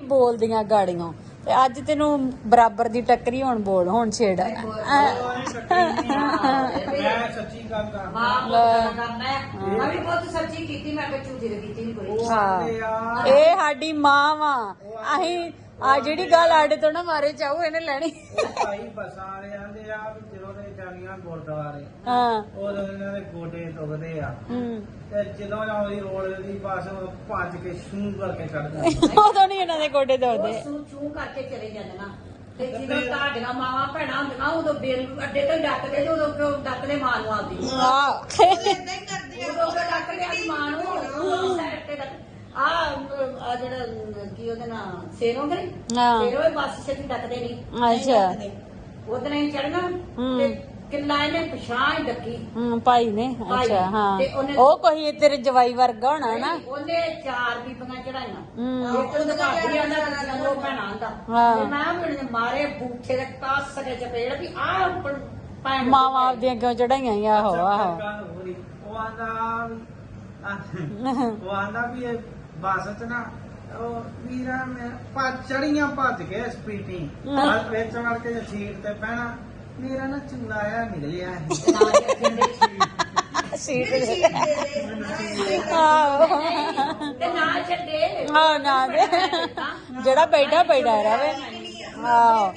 ਨਹੀਂ ਬੋਲਦੀਆਂ ਗਾੜੀਆਂ। ਤੇ ਅੱਜ ਤੈਨੂੰ ਬਰਾਬਰ ਦੀ ਟੱਕਰੀ ਹੁਣ ਬੋਲ ਹੁਣ ਛੇੜ। ਮੈਂ ਸੱਚੀ ਗੱਲ ਕਰਦਾ ਹੈ ਮੈਂ ਵੀ ਬਹੁਤ ਸੱਚੀ ਕੀਤੀ ਮੈਂ ਕੋਈ ਝੂਠੀ ਤਾਂ ਕੀਤੀ ਨਹੀਂ ਕੋਈ। ਹਾਂ। ਇਹ ਸਾਡੀ ਮਾਂ ਵਾ। ਅਸੀਂ ਆ ਜਿਹੜੀ ਗੱਲ ਆਡੇ ਤੋਂ ਨਾ ਮਾਰੇ ਚਾਹੂ ਇਹਨੇ ਲੈਣੀ। ਉਹ ਭਾਈ ਬਸਾਂ ਵਾਲੇ ਆਂਦੇ ਆ ਵੀ ਜਦੋਂ ਦੇ ਜਾਣੀਆਂ ਗੁਰਦੁਆਰੇ। ਹਾਂ। ਉਦੋਂ ਇਹਨਾਂ ਦੇ ਗੋਡੇ ਦੁਖਦੇ ਆ। ਹੂੰ। ਤੇ ਜਦੋਂ ਜਾਂਦੀ ਰੋਡ ਦੀ ਬਸ ਉਹ ਭੱਜ ਕੇ ਸ਼ੂ ਕਰਕੇ ਚੜ ਜਾਂਦੀ ਉਦੋਂ ਨਹੀਂ ਇਹਨਾਂ ਦੇ ਗੋਡੇ ਉਹ ਸੂ ਚੂ ਕਰਕੇ ਚਲੇ ਜਾਂਦੀਆਂ ਤੇ ਜਦੋਂ ਤੁਹਾਡੀਆਂ ਮਾਵਾਂ ਭੈਣਾਂ ਹੁੰਦੀਆਂ ਉਦੋਂ ਬੇਲ ਅੱਡੇ ਤੋਂ ਹੀ ਡੱਕਦੇ ਤੇ ਉਦੋਂ ਡੱਕਦੇ ਮਾਂ ਨੂੰ ਆਪਦੀ। ਆ ਉਦੋਂ ਕਿਉਂ ਡੱਕਦੇ ਆਪਣੀ ਮਾਂ ਨੂੰ ਉਦੋਂ ਸਾਈਡ ਤੇ ਡੱਕ ਆ ਆ ਜਿਹੜਾ ਕੀ ਉਹਦਾ ਨਾਂ ਸੇਰੋਂ ਕਰੇ ਹਾਂ। ਸੇਰੋਂ ਹੀ ਬੱਸ ਛੇਤੀ ਡੱਕਦੇ ਨਹੀਂ। ਅੱਛਾ। ਉਹਦੇ ਨਾਲ ਚੜਨਾ ਹੂੰ। ਤੇ ਕਿੰਨਾ ਇਹਨੇ ਪਛਾਣ ਡੱਕੀ ਹੂੰ ਭਾਈ ਨੇ ਭਾਈ, ਅੱਛਾ ਹਾਂ। ਤੇ ਉਹਨੇ- ਉਹ ਕੋਈ ਤੇਰੇ ਜਵਾਈ ਵਰਗਾ ਹੋਣਾ ਨਾ। ਉਹਨੇ ਚਾਰ ਬੀਬੀਆਂ ਚੜਾਈਆਂ। ਹੂੰ। ਇੱਕ ਉਹਦਾ ਭਾਬੀ ਆਂਦਾ ਦੋ ਭੈਣਾਂ ਦਾ। ਹਾਂ। ਤੇ ਮੈਂ ਮਾਰੇ ਬੂਠੇ ਦੇ ਕਾਸ ਸਕੇ ਚਪੇੜ ਵੀ ਆ ਭੈਣ ਮਾਵਾਂ ਆਪਦੀਆਂ ਕਿਉਂ ਚੜਾਈਆਂ ਸੀ? ਆਹੋ ਆਹੋ। ਹੋ ਉਹ ਆਂਦਾ ਉਹ ਆਂਦਾ ਵੀ ਇਹ ਬੱਸ ਚ ਨਾ ਉਹ ਵੀਰਾ ਮੈਂ ਭੱਜ ਚੜੀਆਂ ਭੱਜ ਕੇ ਸਪੀਟੀ ਬਸ ਵਿੱਚ ਵੜ ਕੇ ਜੇ ਸੀਟ ਤੇ ਪੈਣਾ ਮੇਰਾ ਨਾ ਚੁੰਗਾਇਆ ਨਿਕਲਿਆ ਸੀ ਸੀਟ ਆਹੋ। ਤੇ ਨਾ ਛੱਡੇ। ਹਾਂ ਨਾ ਦੇ ਜਿਹੜਾ ਬੈਠਾ ਬੈਠਾ ਰਵੇ। ਆਹੋ।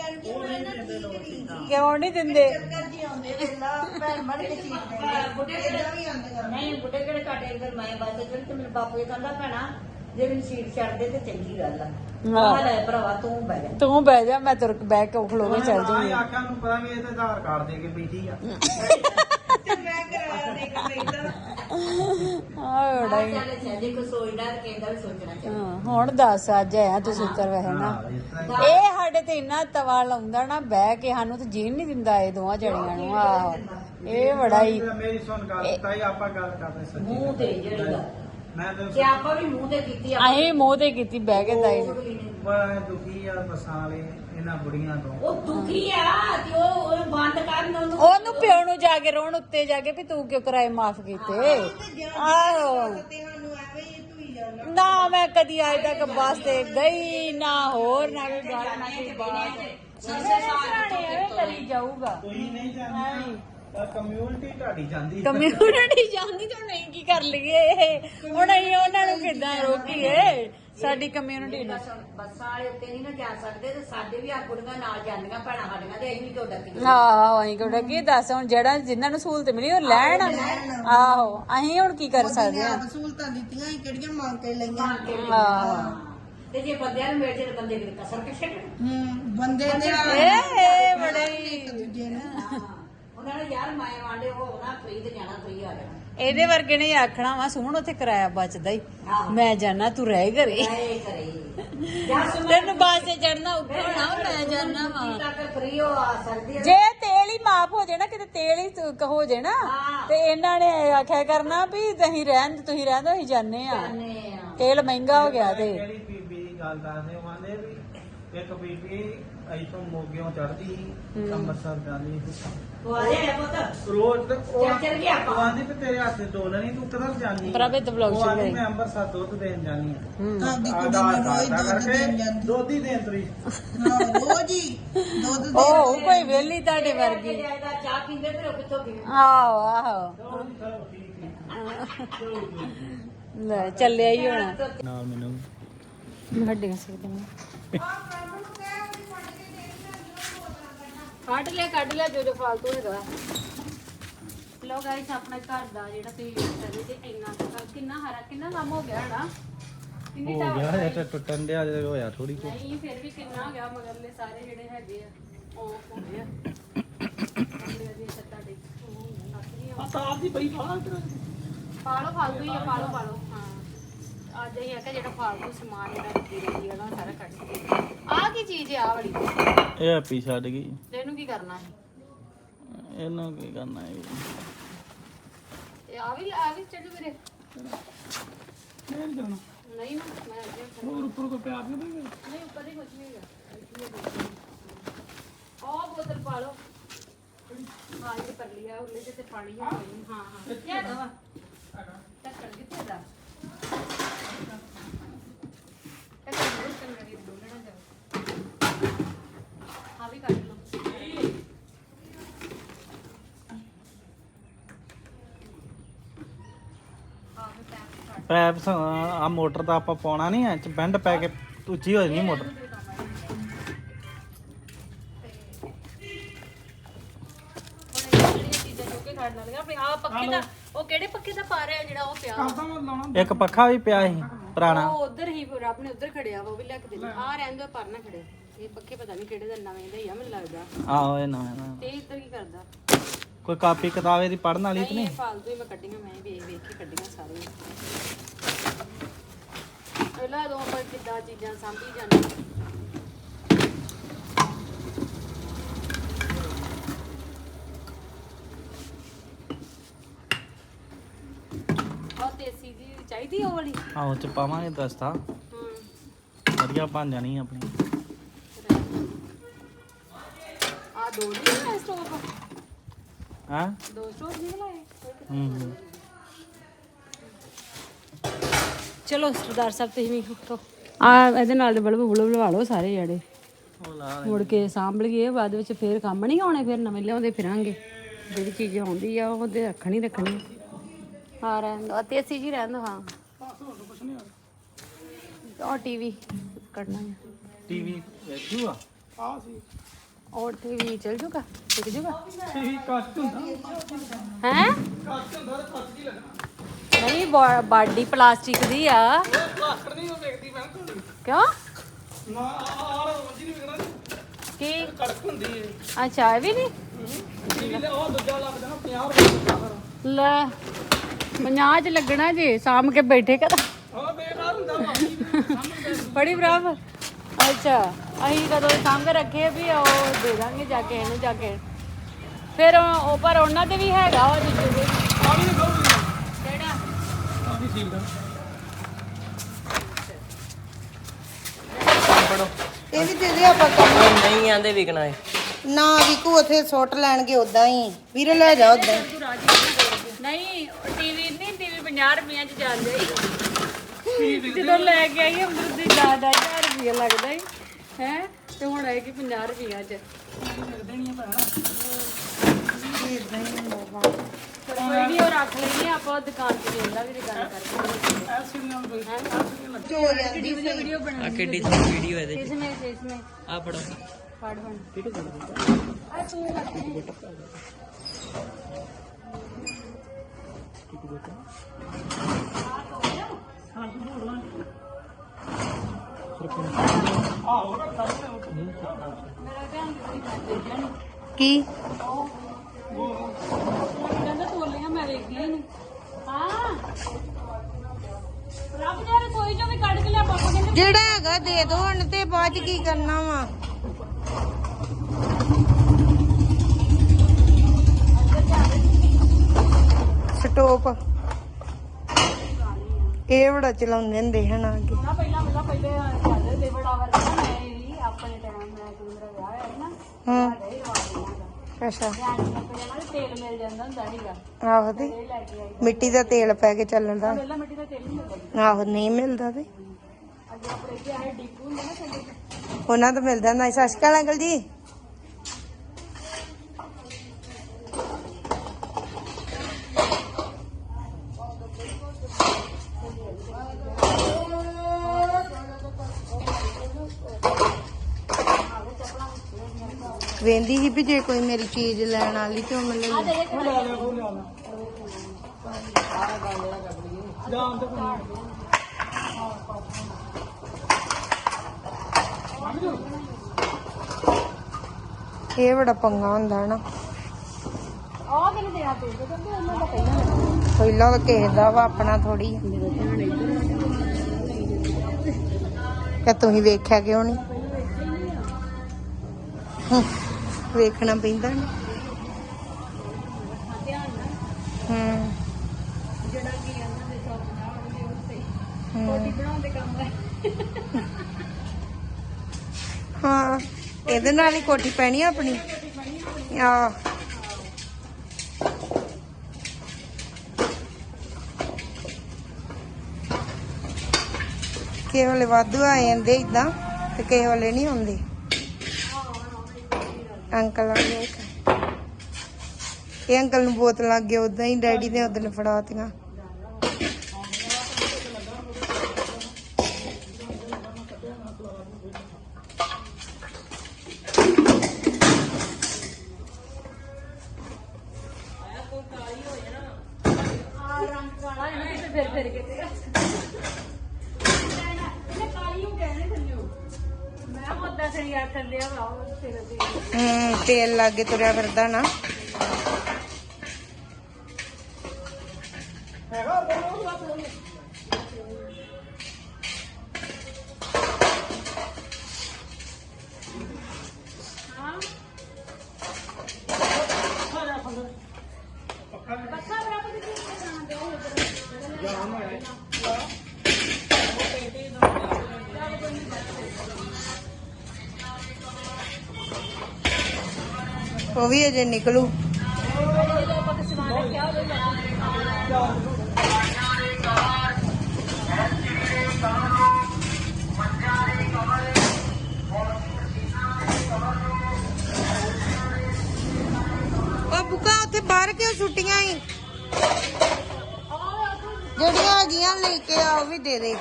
ਕਿਉਂ ਨਹੀਂ ਦਿੰਦੇ? ਬੁੱਢੇ ਕਿਹੜੇ ਨਹੀਂ ਬੁੱਢੇ ਕਿਹੜੇ ਕਾਟੇ ਫਿਰ ਮੈਂ ਬਸ ਜਿਹੜੀ ਤੇ ਮੇਰੇ ਬਾਪੂ ਇਹ ਕਹਿੰਦਾ ਭੈਣਾ। ਜੇ ਮੈਨੂੰ ਸੀਟ ਛੱਡ ਦੇ ਤੇ ਚੰਗੀ ਗੱਲ ਆ। ਹਾਂ। ਮੈਂ ਲੈ ਭਰਾਵਾ ਤੂੰ ਬਹਿ ਜਾ। ਤੂੰ ਬਹਿ ਜਾ ਮੈਂ ਤੁਰ ਬਹਿ ਕੇ ਖਲੋ ਕੇ ਚੱਲ ਤਾਂ ਹੀ ਜੂਗੀ। ਆਖਿਆ ਨੂੰ ਪਤਾ ਵੀ ਇਹ ਤੇ ਆਧਾਰ ਕਾਰਡ ਦੇ ਕੇ ਬੈਠੀ ਆ। ਆਹ ਬੜਾ ਹੀ ਚੱਲ ਛੱਡੇ ਕੋ ਸੋਚਦਾ ਤੇ ਕਹਿੰਦਾ ਵੀ ਸੋਚਣਾ ਚਾਹੀਦਾ। ਹਾਂ, ਹੁਣ ਦੱਸ ਅੱਜ ਆਇਆ ਤੂੰ ਸੁੱਤਰ ਵਹਿ ਨਾ। ਹਾਂ, ਇਸ ਤਰ੍ਹਾਂ ਹੀ। ਇਹ ਸਾਡੇ ਤੇ ਇੰਨਾ ਤਵਾ ਲਾਉਂਦਾ ਨਾ ਬਹਿ ਕੇ ਸਾਨੂੰ ਤੇ ਜੀਣ ਨਹੀਂ ਦਿੰਦਾ ਇਹ ਦੋਵਾਂ ਜਣੀਆਂ ਨੂੰ ਆਹੋ। ਇਹ ਬੜਾ ਹੀ ਮੇਰੀ ਸੁਣ ਗੱਲ ਤਾਈ ਆਪਾਂ ਗੱਲ ਕਰਦੇ ਸੱਚੀ ਮੂੰਹ ਤੇ ਜਿਹੜੀ ਗੱਲ। ਮੈਂ ਤਾਂ ਕਿ ਆਪਾਂ ਵੀ ਮੂੰਹ ਤੇ ਕੀਤੀ ਆ ਅਸੀਂ ਮੂੰਹ ਤੇ ਕੀਤੀ ਬਹਿ ਕੇ ਤਾਈ ਨੇ ਬੜਾ ਦੁਖੀ ਆ ਬਸਾਂ ਵਾਲੇ ਇਹਨਾਂ ਬੁੜੀਆਂ ਤੋਂ। ਉਹ ਦੁਖੀ ਆ ਤੇ ਉਹ ਉਹ ਬੰਦ ਕਰਨ ਉਹਨੂੰ ਉਹਨੂੰ ਪਿਓ ਨੂੰ ਜਾ ਕੇ ਰੋਣ ਉੱਤੇ ਜਾ ਕੇ ਵੀ ਤੂੰ ਕਿਉਂ ਕਿਰਾਏ ਮਾਫ ਕੀਤੇ? ਆਹੋ। ਨਾ ਮੈਂ ਕਦੀ ਅੱਜ ਤੱਕ ਬੱਸ ਤੇ ਗਈ ਨਾ ਹੋਰ ਨਾ ਕੋਈ ਗੱਲ ਨਾ ਕੋਈ ਬਾਤ। ਸਰਾਣੇ ਐਵੇਂ ਕਰੀ ਜਾਊਗਾ। ਤੁਸੀਂ ਨਹੀਂ ਜਾਂਦੇ ਕਮਿਊਨਿਟੀ ਢਾਡੀ ਜਾਂਦੀ ਕਮਿਊਨਿਟੀ ਜਾਂਦੀ ਤਾਂ ਨਹੀਂ ਕੀ ਕਰ ਲਈਏ ਹੁਣ ਅਸੀਂ ਉਹਨਾਂ ਨੂੰ ਕਿੱਦਾਂ ਰੋਕੀਏ? ਸਾਡੀ ਕਮਿਊਨਿਟੀ ਨੂੰ ਬੱਸਾਂ ਵਾਲੇ ਉੱਤੇ ਨਹੀਂ ਨਾ ਜਾ ਸਕਦੇ ਤੇ ਸਾਡੇ ਵੀ ਆ ਕੁੜੀਆਂ ਨਾਲ ਜਾਂਦੀਆਂ ਭੈਣਾਂ ਸਾਡੀਆਂ ਤੇ ਅਸੀਂ ਵੀ ਕਿਉਂ ਡੱਕੀ ਆਹੋ ਅਸੀਂ ਕਿਹੜਾ ਕੀ ਦੱਸ ਹੁਣ ਜਿਹੜਾ ਜਿਨ੍ਹਾਂ ਨੂੰ ਸਹੂਲਤ ਮਿਲੀ ਉਹ ਲੈਣ ਆਹੋ ਅਸੀਂ ਹੁਣ ਕੀ ਕਰ ਸਕਦੇ ਹਾਂ ਸਹੂਲਤਾਂ ਦਿੱਤੀਆਂ ਸੀ ਕਿਹੜੀਆਂ ਮੰਗ ਕੇ ਲਈਆਂ? ਆਹੋ ਤੇ ਜੇ ਬੰਦਿਆਂ ਨੂੰ ਮਿਲ ਜੇ ਤੇ ਬੰਦੇ ਕਿਤੇ ਕਸਰ ਕੇ ਛੱਡਣ ਹੂੰ ਬੰਦੇ ਦੇ ਇਹ ਇਹ ਬੜੇ ਹੀ ਇੱਕ ਦੂਜੇ ਨੂੰ। ਉਹਨਾਂ ਨੇ ਯਾਰ ਮਾਏ ਵਾਂਡੇ ਹੋ ਨਾ ਫਰੀ ਤੇ ਜਾਣਾ ਫਰੀ ਆ ਜਾਣਾ। ਇਹਦੇ ਵਰਗੇ ਨੇ ਆਖਣਾ ਵਾ ਸੁਣ ਉੱਥੇ ਕਿਰਾਇਆ ਬਚਦਾ ਹੀ ਮੈਂ ਜਾਣਾ ਤੂੰ ਰਹਿ ਘਰੇ। ਕਰੇ ਜਾਂ ਤੈਨੂੰ ਬੱਸ ਤੇ ਚੜਨਾ ਉੱਪਰ ਹੋਣਾ ਮੈਂ ਜਾਣਾ ਵਾ। ਤੱਕ ਫਰੀ ਹੋ ਆ ਸਕਦੀ ਹੈ ਜੇ ਤੇਲ ਹੀ ਮਾਫ ਹੋ ਨਾ ਕਿਤੇ ਤੇਲ ਹੀ ਤ- ਹੋ ਨਾ ਹਾਂ। ਤੇ ਇਹਨਾਂ ਨੇ ਆਖਿਆ ਕਰਨਾ ਵੀ ਤੁਸੀਂ ਰਹਿਣ ਤੁਸੀਂ ਰਹਿਣ ਦੋ ਅਸੀਂ ਜਾਂਦੇ ਆ। ਤੇਲ ਮਹਿੰਗਾ ਹੋ ਗਿਆ ਤੇ। ਜਿਹੜੀ ਬੀਬੀ ਦੀ ਗੱਲ ਦੱਸਦੇ ਉਹ ਆਂਦੇ ਵੀ ਇੱਕ ਬੀਬੀ ਇਥੋਂ ਮੋਗਿਓਂ ਚੜਦੀ ਸੀ ਅੰਮ੍ਰਿਤਸਰ ਜਾਂਦੀ ਸੀ। ਉਹ ਆ ਰਿਹਾ ਪੁੱਤ। ਰੋਜ਼ ਤੇ ਉਹ ਚੱਲ ਚੱਲ ਗਿਆ ਆਪਾਂ। ਉਹ ਆਂਦੀ ਵੀ ਤੇਰੇ ਹੱਥ ਡੋਲ ਨਹੀਂ ਤੂੰ ਕਿਧਰ ਜਾਨੀ ਪ੍ਰਭਿਤ vlog ਉਹ ਆਂਦੀ ਸ਼ੁਰੂ ਮੈਂ ਅੰਮ੍ਰਿਤਸਰ ਦੁੱਧ ਦੇਣ ਜਾਨੀ ਆ। ਹੂੰ। ਆਪਦੀ ਕੁੜੀ ਆਧਾਰ ਨੂੰ ਰੋਜ਼ ਕਾਰਡ ਦਾ ਦੁੱਧ ਦੇਣ ਕਰਕੇ ਜਾਂਦੀ। ਦੁੱਧ ਹੀ ਦੇਣ ਤਰੀ ਹਾਂ ਰੋਜ਼ ਹੀ ਦੁੱਧ ਦੇ ਉਹ ਕੋਈ ਵੇਲੀ ਤੁਹਾਡੇ ਵਰਗੀ। ਜਾਇਦਾ ਚਾਹ ਪੀਂਦੇ ਤੇ ਉਹ ਕਿੱਥੋਂ ਪੀਣ ਆਹੋ ਆਹੋ। ਲੈ ਚੱਲਿਆ ਹੀ ਹੋਣਾ। ਨਾਲ ਮੈਨੂੰ ਹੱਡੀਆਂ ਕੱਢ ਲਿਆ ਕੱਢ ਲਿਆ ਜੋ ਜੋ ਫਾਲਤੂ ਹੈਗਾ। ਲੋ ਗਾਇਸ ਆਪਣਾ ਘਰ ਦਾ ਜਿਹੜਾ ਤੁਸੀਂ ਕਰਦੇ ਤੇ ਇੰਨਾ ਕੁ- ਕਿੰਨਾ ਹਰਾ ਕਿੰਨਾ ਕੰਮ ਹੋ ਗਿਆ ਹਨਾ? ਕਿੰਨੀ ਹੋ ਗਿਆ ਇਹ ਤਾਂ ਟੁੱਟਣ ਡਿਆ ਜੇ ਹੋਇਆ ਥੋੜੀ ਕੁ। ਨਹੀਂ ਫਿਰ ਵੀ ਕਿੰਨਾ ਹੋ ਗਿਆ ਮਗਰਲੇ ਸਾਰੇ ਜਿਹੜੇ ਹੈਗੇ ਆ ਉਹ ਹੋ ਗਏ ਆ। ਅਗਲੇ ਦੀ ਛੱਤਾਂ ਦੇ ਆ ਸਾਫ਼ ਦੀ ਪਈ ਫਾਲ ਪਾਲੋ ਫਾਲਤੂ ਹੀ ਆ ਪਾਲੋ ਪਾਲੋ ਹਾਂ। ਅੱਜ ਹੀ ਆ ਕਿ ਜਿਹੜਾ ਫਾਲਤੂ ਸਮਾਨ ਜਿਹੜਾ ਰੱਖੀ ਰਹਿੰਦੀ ਹੈ ਸਾਰਾ ਕੱਢ ਕੇ। ਆਹ ਕੀ ਚੀਜ਼ ਹੈ ਆਹ ਵਾਲੀ? ਇਹ ਪੀ ਛੱਡ ਗਈ। ਤੇ ਇਹਨੂੰ ਕੀ ਕਰਨਾ ਹੈ ਇਹਨੂੰ ਕੀ ਕਰਨਾ ਹੈ? ਤੇ ਆ ਵੀ ਆ ਵੀ ਚੱਲ ਵੀਰੇ। ਨਹੀਂ ਜਾਣਾ। ਨਹੀਂ ਨਾ ਮੈਂ ਅੱਗੇ ਉੱਪਰ- ਹੋਰ ਉੱਪਰ ਕੋ ਪਿਆਰ ਨਹੀਂ ਨਹੀਂ ਉੱਪਰ ਹੀ ਕੁਝ ਨਹੀਂ ਹੈਗਾ। ਉਹ ਬੋਤਲ ਪਾ ਲਓ। ਹਾਂ ਇਹ ਕਰ ਲਿਆ ਤੇ ਤੇ ਪਾਣੀ ਹੈ ਹਾਂ ਹਾਂ। ਕੀ ਦਵਾ ਟੱਕਰ ਕਿੱਥੇ ਦਾ ਟੱਕਰ ਕਿੱਥੇ ਦੋ ਪੈਪਸ ਆ ਮੋਟਰ ਤਾਂ ਆਪਾਂ ਪਾਉਣਾ ਨਹੀਂ ਐ ਚ ਬੈਂਡ ਪੈ ਕੇ ਉੱਚੀ ਹੋ ਜਣੀ ਮੋਟਰ। ਉਹ ਕਿਹੜੇ ਪੱਕੇ ਦਾ ਆ ਉਹ ਇੱਕ ਪੱਖਾ ਵੀ ਪਿਆ ਸੀ ਪੁਰਾਣਾ। ਉਹ ਉਧਰ ਹੀ ਰੱਬ ਨੇ ਉਧਰ ਖੜਿਆ ਵਾ, ਉਹ ਵੀ ਲੈ ਕੇ ਦੇ ਆ ਰਹਿੰਦਾ ਪਰ ਨਾ ਖੜਿਆ ਇਹ ਪੱਖੇ ਪਤਾ ਨਹੀਂ ਕਿਹੜੇ ਦਾ ਨਵੇਂ ਦਾ ਹੀ ਆ ਮੈਨੂੰ ਲੱਗਦਾ। ਆਹੋ ਇਹ ਨਵਾਂ ਨਵਾਂ। ਤੇ ਇਹ ਇੱਧਰ ਕੀ ਕਰਦਾ? ਕੋਈ ਕਾਪੀ ਕਿਤਾਬ ਇਹਦੀ ਪੜਨ ਵਾਲੀ ਤੇ ਨਹੀਂ ਨਹੀਂ? ਇਹ ਫਾਲਤੂ ਹੀ ਮੈਂ ਕੱਢੀਆਂ ਮੈਂ ਵੇਖ ਵੇਖ ਕੇ ਕੱਢੀਆਂ ਸਾਰੀਆਂ। ਪਹਿਲਾਂ ਦੋ ਆਪਾਂ ਕਿੱਦਾਂ ਚੀਜ਼ਾਂ ਸਾਂਭੀ ਜਾਂਦੇ ਉਹ ਦੇਸੀ ਚਾਹੀਦੀ ਉਹ ਵਾਲੀ? ਆਹੋ ਚ ਪਾਵਾਂਗੇ ਦਸਤਾ। ਹੂੰ ਵਧੀਆ ਬਣ ਜਾਣੀ ਆਪਣੀ। ਆ ਦੋ ਨਹੀਂ ਹੈ ਸਟੋਵ ਹਾਂ? ਦੋ ਸਟੋਵ ਨਹੀਂ ਲਾਏ ਹੂੰ ਹੂੰ। ਚਲੋ ਸਰਦਾਰ ਸਾਹਿਬ ਤੁਸੀਂ ਵੀ ਉੱਠੋ। ਆ ਇਹਦੇ ਨਾਲ ਦੇ ਬਲਬ ਬੁਲਬ ਲਵਾ ਲਓ ਸਾਰੇ ਜਿਹੜੇ ਉਹ ਲਾ ਮੁੜ ਕੇ ਸਾਂਭ ਲਈਏ ਬਾਅਦ ਵਿੱਚ ਫੇਰ ਕੰਮ ਨਹੀਂ ਆਉਣੇ ਫਿਰ ਨਵੇਂ ਲਿਆਉਂਦੇ ਫਿਰਾਂਗੇ। ਜਿਹੜੀ ਚੀਜ਼ ਆਉਂਦੀ ਆ ਉਹ ਤੇ ਰੱਖਣੀ ਰੱਖਣੀ। ਹਾਂ ਰਹਿਣ ਦੋ। ਤੇ ਅਸੀਂ ਜੀ ਰਹਿਣ ਦੋ ਹਾਂ। ਉਹ ਟੀਵੀ ਕੱਢਣਾ ਹੈ ਟੀਵੀ ਵੇਖੂਗਾ ਉਹ ਟੀਵੀ ਚੱਲ ਜੂਗਾ? ਟਿਕ ਜੂਗਾ? ਟੀਵੀ ਕੱਟ ਹੁੰਦਾ ਹੈ? ਨਹੀਂ ਬਾਡੀ ਪਲਾਸਟਿਕ ਦੀ ਆ। ਪਲਾਸਟਰ ਨਹੀਂ ਉਹ ਵੇਖਦੀ ਮੈਂ ਕਿਉਂ? ਨਾ ਆਹ ਰੋਜੀ ਨਹੀਂ ਵੇਖਣਾ ਕੀ? ਕੜਕ ਹੁੰਦੀ ਏ। ਅੱਛਾ ਇਹ ਵੀ ਨਹੀਂ? ਟੀਵੀ ਦੇ ਉਹ ਦੂਜਾ ਲੱਗਦਾ ਨਾ 50 ਰੁਪਏ ਦਾ। ਲੈ 50 ਚ ਲੱਗਣਾ ਜੀ ਸਾਂਭ ਕੇ ਬੈਠੇ ਹਾਂ ਹੁੰਦਾ ਵਾ ਬੜੀ ਬਰਾਬਰ ਅੱਛਾ ਅਸੀਂ ਕਦੋਂ ਕੇ ਰੱਖੇ ਵੀ ਉਹ ਦੇ ਦਾਂਗੇ ਜਾ ਕੇ ਇਹਨੂੰ ਜਾ ਕੇ। ਫਿਰ ਉਹ ਪਰ ਉਹਨਾਂ ਤੇ ਵੀ ਹੈਗਾ ਉਹ ਜਿੱਜੂ ਦੇ। ਆ ਵੀ ਨਹੀਂ ਖਾਊਗੀ ਕਿਹੜਾ? ਆ ਵੀ ਸੀਲ ਦਾ ਇਹ ਵੀ ਦੇ ਦੇ ਆਪਾਂ ਕੰਮ। ਨਹੀਂ ਆਂਦੇ ਵਿਕਣਾ ਏ ਨਾ ਵਿਕੂ ਉਥੇ ਸੁੱਟ ਲੈਣਗੇ ਉਦਾਂ ਹੀ। ਵੀਰੇ ਲੈ ਜਾ ਉਦਾਂ ਹੀ। ਨਹੀਂ ਟੀਵੀ ਨਹੀਂ ਟੀਵੀ 50 ਰੁਪਈਆਂ ਚ ਜਾਂਦੇ ਜਦੋਂ ਲੈ ਕੇ ਆਈ ਅੰਦਰ ਦੀ 10000 ਰੁਪਏ ਲੱਗਦਾ ਹੈ ਹੈ? ਤੇ ਹੁਣ ਆਏ ਕਿ 50 ਰੁਪਈਆ ਚ ਕੋਈ ਵੀ ਉਹ ਰੱਖ ਲੈਣੀ ਆਪਾਂ ਦੁਕਾਨ ਤੇ ਜਾਂਦਾ ਵੀ ਗੱਲ ਕਰਕੇ। ਆ ਕੀ? ਕਹਿੰਦਾ ਤੋਲੀਆਂ ਮੈਂ ਵੇਖੀਆਂ ਨਹੀਂ ਹਾਂ ਰੱਬ ਜੀ ਰਸੋਈ ਚੋਂ ਵੀ ਕੱਢ ਕੇ ਲਿਆ ਪਾਪਾ ਕਹਿੰਦੇ ਜਿਹੜਾ ਹੈਗਾ ਦੇ ਦੋ ਹੁਣ ਤੇ ਬਾਅਦ ਚ ਕੀ ਕਰਨਾ ਵਾ? ਸਟੋਪ ਇਹ ਬੜਾ ਚਲਾਉਂਦੇ ਹੁੰਦੇ ਹਨ ਨਾ ਪਹਿਲਾਂ ਪਹਿਲਾਂ ਪਹਿਲੇ ਚੱਲਦੇ ਤੇ ਬੜਾ ਵਰਗਾ ਮੈਂ ਵੀ ਆਪਣੇ ਟਾਈਮ ਮੈਂ ਜਦੋਂ ਮੇਰਾ ਵਿਆਹ ਹੋਇਆ ਸੀ ਨਾ ਹਾਂ। ਇਹ ਰਵਾਜ ਅੱਛਾ। ਧਿਆਨ ਨਾਲ ਪਹਿਲਾਂ ਨਾ ਤੇਲ ਮਿਲ ਜਾਂਦਾ ਹੁੰਦਾ ਸੀਗਾ। ਆਹੋ ਤੇ। ਇਹ ਲੈ ਕੇ ਆਈ ਮਿੱਟੀ ਦਾ ਤੇਲ ਪੈ ਕੇ ਪਹਿਲਾਂ ਮਿੱਟੀ ਦਾ ਤੇਲ ਨਹੀਂ ਮਿਲਦਾ। ਆਹੋ ਨਹੀਂ ਮਿਲਦਾ ਤੇ। ਅੱਗੇ ਆਪਣੇ ਇੱਥੇ ਆਏ ਡਿਪੂ ਹੁੰਦਾ ਨਾ ਥੱਲੇ ਉਹਨਾਂ ਤੋਂ ਮਿਲਦਾ ਸੀ। ਸਤਿ ਸ਼੍ਰੀ ਅਕਾਲ ਅੰਕਲ ਜੀ। ਵੇਂਦੀ ਸੀ ਵੀ ਜੇ ਕੋਈ ਮੇਰੀ ਚੀਜ਼ ਲੈਣ ਵਾਲੀ ਤੇ ਉਹ ਮੈਨੂੰ ਲੈ ਇਹ ਬੜਾ ਪੰਗਾ ਹੁੰਦਾ ਨਾ। ਆਹ ਕਿਹਨੇ ਦੇਣਾ ਤੂੰ ਕਿਉਂਕਿ ਉਹਨਾਂ ਦਾ ਪਹਿਲਾਂ ਪਹਿਲਾਂ ਤਾਂ ਕਿਸੇ ਦਾ ਵਾ ਆਪਣਾ ਥੋੜੀ ਮੇਰਾ ਧਿਆਨ ਇੱਧਰ ਕਿ ਤੁਸੀਂ ਵੇਖਿਆ ਕਿਉਂ ਨਹੀਂ? ਹੂੰ, ਵੇਖਣਾ ਪੈਂਦਾ ਨਾ। ਧਿਆਨ ਹੂੰ। ਜਿਹੜਾ ਕੀ ਇਹਨਾਂ ਦੇ ਚੌਕ ਨਾ ਹੋਵੇ ਉਹ ਸਹੀ ਕੋਟੀ ਬਣਾਉਂਦੇ ਕੰਮ ਹੈ। ਹਾਂ, ਇਹਦੇ ਨਾਲ ਹੀ ਕੋਠੀ ਪੈਣੀ ਆ ਆਪਣੀ। ਆ ਕਿਸੇ ਵੇਲੇ ਵਾਧੂ ਆ ਜਾਂਦੇ ਇਦਾਂ ਤੇ ਕਿਸੇ ਵੇਲੇ ਨਹੀਂ ਆਉਂਦੇ। ਅੰਕਲ ਆ ਗਏ। ਇਹ ਅੰਕਲ ਨੂੰ ਬੋਤਲ ਲੱਗ ਗਈ ਉਦਾਂ ਹੀ ਡੈਡੀ ਨੇ ਉਦੋਂ ਫੜਾਤੀਆਂ। ਤੇਲ ਲਾਗੇ ਤੁਰਿਆ ਫਿਰਦਾ ਨਾ। ਉਹ ਵੀ ਅਜੇ ਨਿਕਲੂ। ਜਦੋਂ ਉਹ ਬੁੱਕਾ, ਉੱਥੇ ਬਾਹਰ ਕਿਉਂ ਛੁੱਟੀਆਂ ਹੀ ਜਿਹੜੀਆਂ ਹੈਗੀਆਂ ਲੈ ਕੇ ਆ, ਉਹ ਵੀ ਦੇ ਦੇ।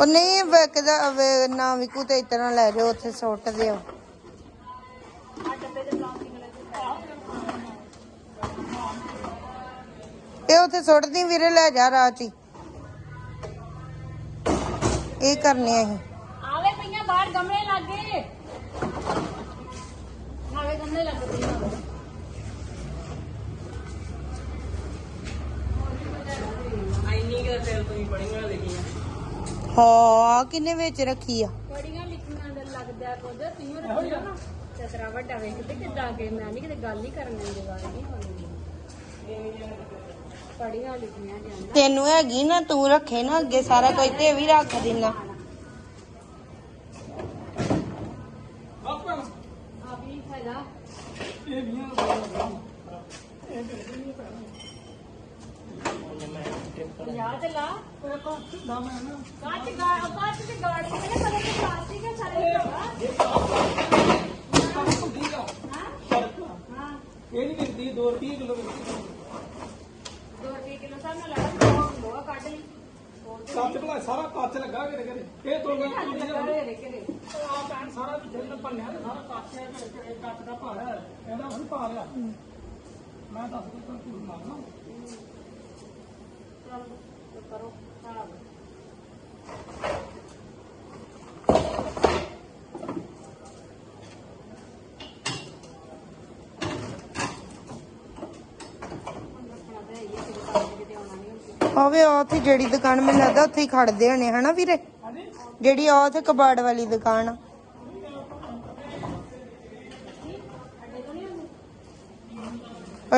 ਉਹ ਨਹੀਂ ਵਿਕਦਾ ਵੇ- ਨਾ ਵਿਕੂ ਤੇ ਇਤਨਾ ਲੈ ਜਾਓ ਉੱਥੇ ਸੁੱਟ ਦਿਓ। ਇਹ ਉੱਥੇ ਸੁੱਟਦੀ ਵੀਰੇ ਲੈ ਜਾ ਰਾਤ ਹੀ। ਇਹ ਕਰਨੇ ਅਸੀਂ। ਆਵੇ ਪਈਆਂ ਬਾਹਰ ਗਮਲੇ ਲੱਗੇ। ਆਵੇ ਗਮਲੇ ਲੱਗ ਪਈਆਂ ਇੰਨੀ ਕਿ ਤੁਸੀਂ ਪੜੀਆਂ ਲਿਖੀਆਂ ਹਾਂ ਕਿੰਨੇ ਵਿੱਚ ਰੱਖੀ ਆ? ਬੜੀਆਂ ਲਿਖੀਆਂ ਦਾ ਲੱਗਦਾ ਕੁਝ ਤੁਸੀਂ ਰੱਖਿਆ ਨਾ। ਚਤਰਾ ਵੱਡਾ ਵੇਖ ਤੇ ਕਿੱਦਾਂ ਕੇ ਮੈਂ ਨਹੀਂ ਕਿਤੇ ਗੱਲ ਹੀ ਕਰਨ ਦੀ ਗੱਲ ਨਹੀਂ ਹੋਣੀ ਪੜੀਆਂ ਲਿਖੀਆਂ ਜਾਂਦਾ ਤੈਨੂੰ ਹੈਗੀ ਨਾ ਤੂੰ ਰੱਖੇ ਨਾ ਅੱਗੇ ਸਾਰਾ ਕੁਝ ਤੇ ਵੀ ਰੱਖ ਦੇਣਾ ਆ ਵੀ ਹੈਗਾ ਪੰਜਾਹ ਤੇ ਲਾ ਕਾਚ ਗਾੜ ਕਾਚ ਤੇ ਗਾੜ ਕੇ ਨਾ ਕਦੇ ਤੇ ਪਲਾਸਟਿਕ ਹੈ ਸਾਰੇ ਹੈਗਾ ਹਾਂ ਇਹ ਨਹੀਂ ਵਿਕਦੀ 2 30 ਕਿਲੋ ਵਿਕਦੀ ਦੋ ਰੁਪਏ ਕਿਲੋ ਕੱਚ ਭਲਾ ਸਾਰਾ ਕੱਚ ਲੱਗਾ ਕਿਤੇ ਕਿਤੇ ਇਹ ਤੋਂ ਆ। ਪੈਣ ਸਾਰਾ ਜਿੰਨ ਭੰਨਿਆ ਤੇ ਸਾਰਾ ਕੱਚ ਹੈ ਤੇ ਇਹ ਕੱਚ ਦਾ ਭਾਰ ਹੈ ਇਹਦਾ ਹੁਣ ਪਾ ਲਿਆ। ਮੈਂ ਦੱਸ ਦਿੱਤਾ ਤੂੰ ਮਾਰਨਾ। ਚਲ ਕਰੋ ਹਿਸਾਬ ਰੱਖਣਾ ਤਾਂ ਹੈ ਹੀ ਆ, ਕਿਤੇ ਕੰਮ ਤੇ ਕਿਤੇ ਆਉਣਾ ਆ ਉੱਥੇ ਜਿਹੜੀ ਦੁਕਾਨ ਮੈਨੂੰ ਲੱਗਦਾ ਉੱਥੇ ਹੀ ਖੜਦੇ ਹੋਣੇ ਹਨਾ ਵੀਰੇ? ਜਿਹੜੀ ਆ ਉੱਥੇ ਕਬਾੜ ਵਾਲੀ ਦੁਕਾਨ ਆ।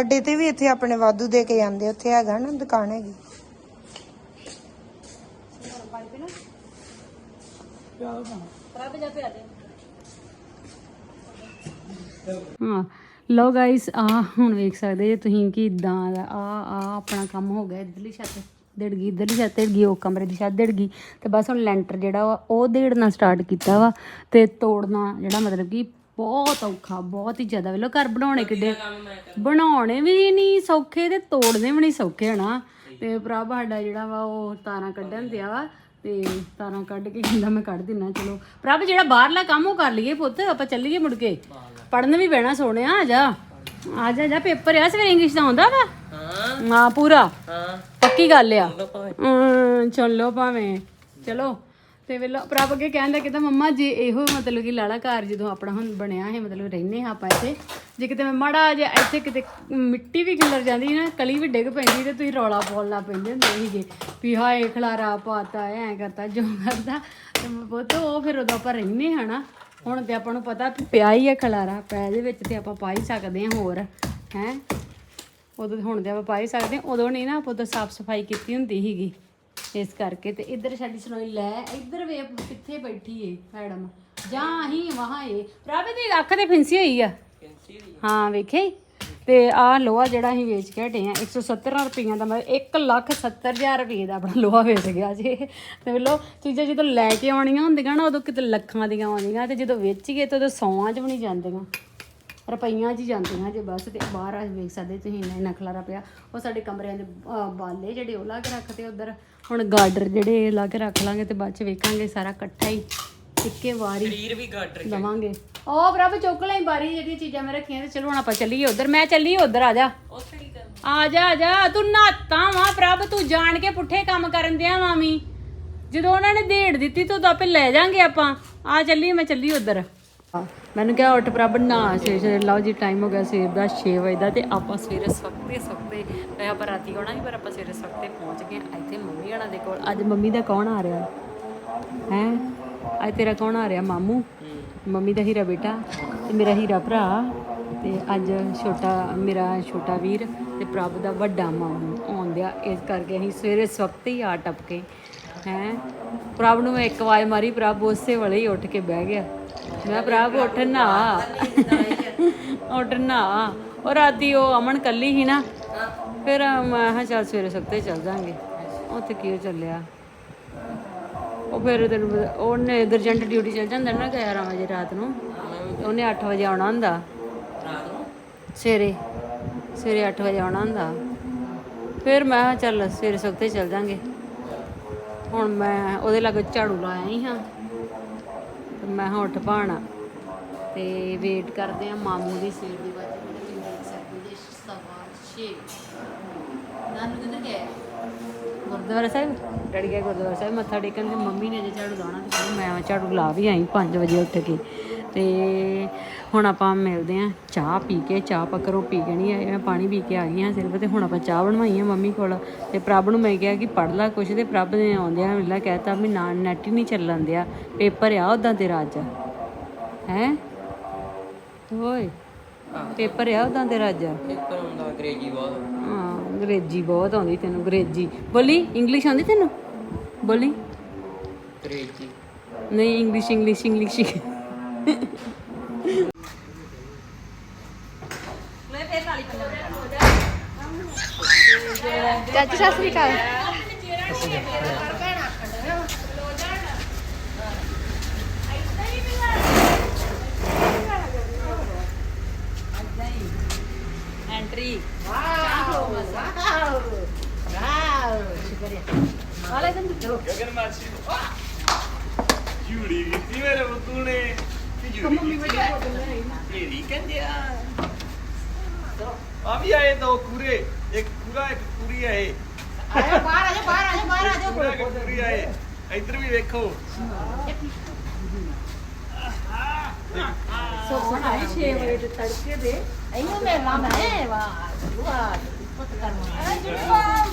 ਅੱਡੇ ਤੇ ਵੀ ਇੱਥੇ ਆਪਣੇ ਵਾਧੂ ਦੇ ਕੇ ਜਾਂਦੇ ਉੱਥੇ ਹੈਗਾ ਨਾ ਦੁਕਾਨ ਹੈਗੀ। ਹਾਂ। ਲੋ ਗਾਇਸ ਆ ਹੁਣ ਵੇਖ ਸਕਦੇ ਜੇ ਤੁਸੀਂ ਕਿ ਇਦਾਂ ਦਾ ਆ ਆ ਆਪਣਾ ਕੰਮ ਹੋ ਗਿਆ ਇਧਰਲੀ ਛੱਤ ਡਿੜ ਗਈ ਇਧਰਲੀ ਛੱਤ ਡਿੜ ਗਈ ਉਹ ਕਮਰੇ ਦੀ ਛੱਤ ਡਿੜ ਗਈ ਤੇ ਬਸ ਹੁਣ ਲੈਂਟਰ ਜਿਹੜਾ ਵਾ ਉਹ ਦੇੜਨਾ ਸਟਾਰਟ ਕੀਤਾ ਵਾ ਤੇ ਤੋੜਨਾ ਜਿਹੜਾ ਮਤਲਬ ਕਿ ਬਹੁਤ ਔਖਾ ਬਹੁਤ ਹੀ ਜ਼ਿਆਦਾ। ਵੇਲੋ ਘਰ ਬਣਾਉਣੇ ਕਿੱਡੇ ਬਣਾਉਣੇ ਵੀ ਨਹੀਂ ਸੌਖੇ ਤੇ ਤੋੜਨੇ ਵੀ ਨਹੀਂ ਸੌਖੇ ਹਨਾ? ਤੇ ਪ੍ਰਭ ਸਾਡਾ ਜਿਹੜਾ ਵਾ ਉਹ ਤਾਰਾਂ ਕੱਢਣ ਦਿਆ ਵਾ ਤੇ ਤਾਰਾਂ ਕੱਢ ਕੇ ਕਹਿੰਦਾ ਮੈਂ ਕੱਢ ਦਿੰਨਾ ਚਲੋ। ਪ੍ਰਭ ਜਿਹੜਾ ਬਾਹਰਲਾ ਕੰਮ ਉਹ ਕਰ ਲਈਏ ਪੁੱਤ ਆਪਾਂ ਚੱਲੀਏ ਮੁੜ ਕੇ। ਪੜਨ ਵੀ ਬਹਿਣਾ ਸੋਹਣਿਆ ਆ ਜਾ। ਆ ਜਾ ਜਾ ਪੇਪਰ ਆ ਸਵੇਰੇ ਇੰਗਲਿਸ਼ ਦਾ ਆਉਂਦਾ ਵਾ? ਹਾਂ। ਹਾਂ ਪੂਰਾ। ਹਾਂ। ਪੱਕੀ ਗੱਲ ਆ। ਚਲੋ ਭਾਵੇਂ। ਚਲੋ। ਤੇ ਵੇਲੋ ਪ੍ਰਭ ਅੱਗੇ ਕਹਿੰਦਾ ਕਿ ਤਾਂ ਮੰਮਾ ਜੇ ਇਹੋ ਮਤਲਬ ਕਿ ਲਾਲਾ ਘਰ ਜਦੋਂ ਆਪਣਾ ਹੁਣ ਬਣਿਆ ਹੈ, ਮਤਲਬ ਰਹਿੰਦੇ ਹਾਂ ਆਪਾਂ ਇੱਥੇ, ਜੇ ਕਿਤੇ ਮੈਂ ਮਾੜਾ ਜਿਹਾ ਇੱਥੇ ਕਿਤੇ ਮਿੱਟੀ ਵੀ ਖਿਲਰ ਜਾਂਦੀ ਨਾ, ਕਲੀ ਵੀ ਡਿੱਗ ਪੈਂਦੀ ਤੇ ਤੁਸੀਂ ਰੌਲਾ ਪਾਉਣ ਪੈਂਦੇ ਹੁੰਦੇ ਸੀਗੇ ਵੀ ਹਾਏ ਖਲਾਰਾ ਪਾਤਾ, ਐ ਕਰਤਾ, ਜੋ ਕਰਦਾ, ਤੇ ਮੈਂ ਪੁੱਤ ਉਹ ਫਿਰ ਉਦੋਂ ਆਪਾਂ ਰਹਿੰਦੇ ਹਾਂ ਨਾ, ਹੁਣ ਤੇ ਆਪਾਂ ਨੂੰ ਪਤਾ ਵੀ ਪਿਆ ਹੀ ਹੈ ਖਲਾਰਾ ਪੈ ਦੇ ਵਿੱਚ ਤੇ ਆਪਾਂ ਪਾ ਹੀ ਸਕਦੇ ਹਾਂ ਹੋਰ, ਹੈ। ਉਦੋਂ ਹੁਣ ਤੇ ਆਪਾਂ ਪਾ ਹੀ ਸਕਦੇ ਹਾਂ, ਉਦੋਂ ਨਹੀਂ ਨਾ ਆਪਾਂ ਉਦੋਂ ਸਾਫ਼ ਸਫ਼ਾਈ ਕੀਤੀ ਹੁੰਦੀ ਸੀਗੀ। ਇਸ ਕਰਕੇ ਤੇ ਇੱਧਰ ਸਾਡੀ ਸੁਣੋਈ ਲੈ ਇੱਧਰ ਵੇ ਕਿੱਥੇ ਬੈਠੀ ਏ ਮੈਡਮ? ਜਾਂ ਹੀ ਵਹਾਂ ਏ। ਪ੍ਰਾਵੇ ਦੀ ਅੱਖ ਤੇ ਫਿੰਸੀ ਹੋਈ ਆ? ਹਾਂ ਵੇਖੇ? ਤੇ ਆ ਲੋਹਾ ਜਿਹੜਾ ਅਸੀਂ ਵੇਚ ਕੇ ਹਟੇ ਆ 170 ਰੁਪਈਆਂ ਦਾ ਮਤਲਬ 1 ਲੱਖ 70 ਹਜ਼ਾਰ ਰੁਪਏ ਦਾ ਆਪਣਾ ਲੋਹਾ ਵੇਚ ਗਿਆ ਜੀ। ਤੇ ਵੇਲੋ ਚੀਜ਼ਾਂ ਜਦੋਂ ਲੈ ਕੇ ਆਉਣੀਆਂ ਹੁੰਦੀਆਂ ਨਾ ਉਦੋਂ ਕਿਤੇ ਲੱਖਾਂ ਦੀਆਂ ਆਉਂਦੀਆਂ ਤੇ ਜਦੋਂ ਵੇਚ ਗਏ ਤੇ ਉਦੋਂ ਸੌਆਂ 'ਚ ਵੀ ਨਹੀਂ ਜਾਂਦੀਆਂ। ਰੁਪਈਆਂ 'ਚ ਹੀ ਜਾਂਦੀਆਂ ਜੇ ਬਸ ਤੇ ਬਾਹਰ ਆ ਵੇਖ ਸਕਦੇ ਤੁਸੀਂ ਇੰਨਾ ਇੰਨਾ ਖਲਾਰਾ ਪਿਆ। ਉਹ ਸਾਡੇ ਕਮਰਿਆਂ ਦੇ ਅਹ, ਬਾਲੇ ਜਿਹੜੇ ਉਹ ਲਾ ਕੇ ਰੱਖਤੇ ਉਧਰ। ਹੁਣ ਗਾਰਡਰ ਜਿਹੜੇ ਲਾ ਕੇ ਰੱਖ ਲਾਂਗੇ ਤੇ ਬਾਅਦ ਚ ਵੇਖਾਂਗੇ ਸਾਰਾ ਇਕੱਠਾ ਹੀ। ਇੱਕੇ ਵਾਰੀ ਸਰੀਰ ਵੀ ਗਾਡਰ ਲਵਾਂਗੇ। ਉਹ ਪ੍ਰਭ ਚੁੱਕ ਲਈ ਬਾਰੀ ਜਿਹੜੀਆਂ ਚੀਜ਼ਾਂ ਮੈਂ ਰੱਖੀਆਂ ਤੇ ਚਲੋ ਹੁਣ ਆਪਾਂ ਚੱਲੀਏ ਉਧਰ। ਮੈਂ ਚੱਲੀ ਉਧਰ ਆ ਜਾ। ਉੱਥੇ ਕੀ ਕਰਨਾ? ਆ ਜਾ ਆ ਜਾ ਤੂੰ ਨਾਤਾ ਵਾ ਪ੍ਰਭ ਤੂੰ ਜਾਣ ਕੇ ਪੁੱਠੇ ਕੰਮ ਕਰਨ ਦਿਆ ਮਾਮੀ ਜਦੋਂ ਉਹਨਾਂ ਨੇ ਢੇੜ ਦਿੱਤੀ ਤੂੰ ਤਾਂ ਆਪੇ ਲੈ ਜਾਾਂਗੇ ਆਪਾਂ। ਆ ਚੱਲੀ ਮੈਂ ਚੱਲੀ ਉਧਰ। ਮੈਨੂੰ ਕਿਹਾ ਉੱਠ ਪ੍ਰਭ ਨਾ ਸੇ ਸੇ ਲਓ ਜੀ ਟਾਈਮ ਹੋ ਗਿਆ ਸਵੇਰ ਦਾ 6 ਵਜੇ ਦਾ ਤੇ ਆਪਾਂ ਸਵੇਰੇ ਸਵਖਤੇ ਸਵਖਤੇ ਮੈਂ ਆਪਾਂ ਰਾਤੀ ਆਉਣਾ ਸੀ, ਪਰ ਆਪਾਂ ਸਵੇਰੇ ਸਵਖਤੇ ਪਹੁੰਚ ਗਏ ਹਾਂ। ਇੱਥੇ ਮੰਮੀ ਹਣਾ ਦੇ ਕੋਲ। ਅੱਜ ਮੰਮੀ ਦਾ ਕੌਣ ਆ ਰਿਹਾ? ਹੈ? ਅੱਜ ਤੇਰਾ ਕੌਣ ਆ ਰਿਹਾ? ਮਾਮੂ? ਮੰਮੀ ਦਾ ਹੀਰਾ ਬੇਟਾ ਤੇ ਮੇਰਾ ਹੀਰਾ ਭਰਾ ਤੇ ਅੱਜ ਛੋਟਾ, ਮੇਰਾ ਛੋਟਾ ਵੀਰ ਤੇ ਪ੍ਰਭ ਦਾ ਵੱਡਾ ਮਾਮੂ ਆਉਂਦਿਆ ਇਸ ਕਰਕੇ ਅਸੀਂ ਸਵੇਰੇ ਸਵਖਤੇ ਹੀ ਆ ਟੱਪ ਕੇ ਹੈ? ਪ੍ਰਭ ਨੂੰ ਮੈਂ ਇੱਕ ਆਵਾਜ਼ ਮਾਰੀ, ਪ੍ਰਭ ਉਸੇ ਵੇਲੇ ਹੀ ਉੱਠ ਕੇ ਬਹਿ ਗਿਆ। ਮੈਂ ਭਰਾ ਉੱਠ ਨਾ। ਉੱਠ ਨਾ। ਉਹ ਰਾਤੀ ਉਹ ਅਮਨ ਕੱਲੀ ਸੀ ਨਾ, ਫਿਰ ਮੈਂ ਕਿਹਾ ਚੱਲ ਸਵੇਰੇ ਸਖਤੇ ਚੱਲ ਜਾਾਂਗੇ। ਉੱਥੇ ਕੀ ਚੱਲਿਆ? ਉਹ ਫਿਰ ਤੈਨੂੰ ਉਹਨੇ ਦਰਜੈਂਟ ਡਿਊਟੀ ਚੱਲ ਜਾਂਦਾ ਨਾ 11 ਵਜੇ ਰਾਤ ਨੂੰ। ਉਹਨੇ 8 ਵਜੇ ਆਉਣਾ ਹੁੰਦਾ। ਸਵੇਰੇ ਸਵੇਰੇ 8 ਵਜੇ ਆਉਣਾ ਹੁੰਦਾ। ਫਿਰ ਮੈਂ ਕਿਹਾ ਚੱਲ ਸਵੇਰੇ ਸਵਖਤੇ ਚੱਲ ਜਾਾਂਗੇ। ਹੁਣ ਮੈਂ ਉਹਦੇ ਲਾਗੇ ਝਾੜੂ ਲਾਇਆ ਹੀ ਹਾਂ। ਤੇ ਮੈਂ ਹਾਂ ਉੱਠ ਪਾਣਾ ਤੇ ਵੇਟ ਕਰਦੇ ਆ ਮਾਮੂ ਦੀ ਸਵੇਰ ਦੀ ਬਾਤ ਜਿਹੜੇ ਤੁਸੀਂ ਦੇਖ ਸਕਦੇ ਜੇ ਸਵਾ 6 ਨਾਨੂ ਕਿੱਧਰ ਗਿਆ? ਗੁਰਦੁਆਰਾ ਸਾਹਿਬ? ਡੈਡੀ ਗਿਆ ਗੁਰਦੁਆਰਾ ਸਾਹਿਬ, ਮੱਥਾ ਟੇਕਣ ਤੇ ਮੰਮੀ ਨੇ ਜੇ ਝਾੜੂ ਲਾਉਣਾ। ਤੇ ਮੈਂ ਝਾੜੂ ਲਾ ਵੀ ਆਈ 5 ਵਜੇ ਉੱਠ ਕੇ। ਤੇ ਹੁਣ ਆਪਾਂ ਮਿਲਦੇ ਆਂ ਚਾਹ ਪੀ ਕੇ ਚਾਹ ਪਕਰੋ ਪੀ ਕੇ ਨਹੀਂ ਆਏ ਮੈਂ ਪਾਣੀ ਪੀ ਕੇ ਆ ਗਈ ਹਾਂ ਸਿਰਫ ਤੇ ਹੁਣ ਆਪਾਂ ਚਾਹ ਬਣਵਾਈ ਆ ਮੰਮੀ ਕੋਲ। ਤੇ ਪ੍ਰਭ ਨੂੰ ਮੈਂ ਕਿਹਾ ਕਿ ਪੜ ਲੈ ਕੁਛ ਤੇ ਪ੍ਰਭ ਨੇ ਆਉਂਦਿਆਂ ਮਿਲਾ ਕਹਿਤਾ ਵੀ ਨਾ ਨੈਟ ਹੀ ਨਹੀਂ ਚੱਲਣ ਦਿਆ। ਪੇਪਰ ਆ ਉਦਾਂ ਤੇਰਾ ਅੱਜ। ਹੈ? ਓਏ ਪੇਪਰ ਆ ਉਦਾਂ ਤੇਰਾ ਅੱਜ। ਪੇਪਰ ਹੁੰਦਾ ਅੰਗਰੇਜ਼ੀ ਬਹੁਤ। ਹਾਂ ਅੰਗਰੇਜ਼ੀ ਬਹੁਤ ਆਉਂਦੀ ਤੈਨੂੰ ਅੰਗਰੇਜ਼ੀ। ਬੋਲੀ ਇੰਗਲਿਸ਼ ਆਉਂਦੀ ਤੈਨੂੰ? ਬੋਲੀ? ਅੰਗਰੇਜ਼ੀ। ਨਹੀਂ ਇੰਗਲਿਸ਼ ਇੰਗਲਿਸ਼ ਇੰਗਲਿਸ਼ ਚਾਚੀ ਸਤਿ ਸ੍ਰੀ ਅਕਾਲ ਐਂਟਰੀ ਝੂੜੀ ਕੀਤੀ ਮੇਰੇ ਬੁੱਤੂ ਨੇ ਝੂੜੀ ਝੇੜੀ ਕੰਜਿਆ ਆ ਵੀ ਆਏ ਦੋ ਕੂਰੇ ਇੱਕ ਪੂਰਾ ਇੱਕ ਪੂਰੀ ਆਏ ਆਜੋ ਬਾਹਰ ਆਜੋ ਬਾਹਰ ਆਜੋ ਬਾਹਰ ਆਜੋ। ਪੂਰਾ ਇੱਕ ਪੂਰੀ ਆਏ ਇੱਧਰ ਵੀ ਵੇਖੋ। ਇਹਨੂੰ ਮਿਲਣਾ ਮੈਂ ਵਾਹ ਵਾਹ। ਪੁੱਤ ਕਰਨਾ